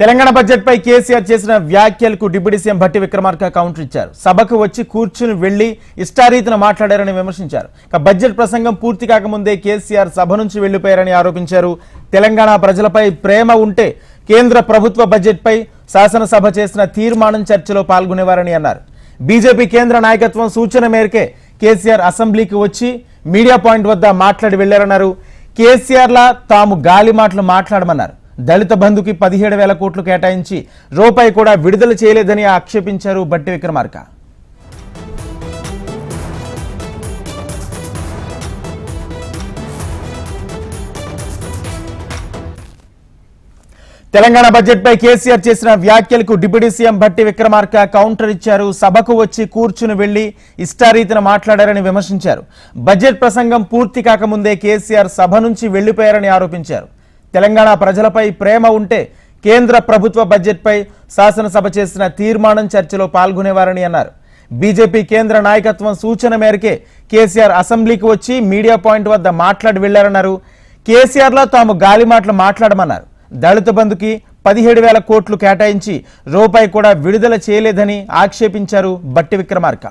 Telangana budget పై కేసీఆర్ చేసిన వ్యాఖ్యలకు deputy CM Bhatti Vikramarka counter ఇచ్చారు. సభకు వచ్చి కూర్చుని వెళ్ళి ఇష్టారీతిన మాట్లాడారని విమర్శించారు. బడ్జెట్ ప్రసంగం పూర్తి కాకముందే కేసీఆర్ సభ నుంచి వెళ్ళిపోయారని ఆరోపించారు. తెలంగాణ ప్రజలపై ప్రేమ ఉంటే కేంద్ర ప్రభుత్వ బడ్జెట్ పై శాసనసభ చేసిన తీర్మానం చర్చలో పాల్గొనేవారని అన్నారు. బీజేపీ కేంద్ర నాయకత్వం సూచన మేరకే కేసీఆర్ అసెంబ్లీకి వచ్చి మీడియా పాయింట్ వద్ద మాట్లాడి వెళ్ళారన్నారు కేసీఆర్లా తాము గాలి మాటలు మాట్లాడమన్నారు. దళిత బంధుకి పదిహేడు వేల కోట్లు కేటాయించి రూపాయి కూడా విడుదల చేయలేదని ఆక్షేపించారు బట్టి విక్రమార్క. తెలంగాణ బడ్జెట్ పై కేసీఆర్ చేసిన వ్యాఖ్యలకు deputy CM Bhatti Vikramarka counter ఇచ్చారు. సభకు వచ్చి కూర్చుని వెళ్ళి ఇష్టారీతిన మాట్లాడారని విమర్శించారు. బడ్జెట్ ప్రసంగం పూర్తి కాకముందే కేసీఆర్ సభ నుంచి వెళ్ళిపోయారని ఆరోపించారు. తెలంగాణ ప్రజలపై ప్రేమ ఉంటే కేంద్ర ప్రభుత్వ బడ్జెట్పై శాసనసభ చేసిన తీర్మానం చర్చలో పాల్గొనేవారని అన్నారు. బీజేపీ కేంద్ర నాయకత్వం సూచన మేరకే కేసీఆర్ అసెంబ్లీకి వచ్చి మీడియా పాయింట్ వద్ద మాట్లాడి వెళ్ళారన్నారు. కేసీఆర్లో తాము గాలి మాటలు మాట్లాడమన్నారు. దళిత బంధుకి పదిహేడు వేల కోట్లు కేటాయించి రూపాయి కూడా విడుదల చేయలేదని ఆక్షేపించారు బట్టి విక్రమార్క.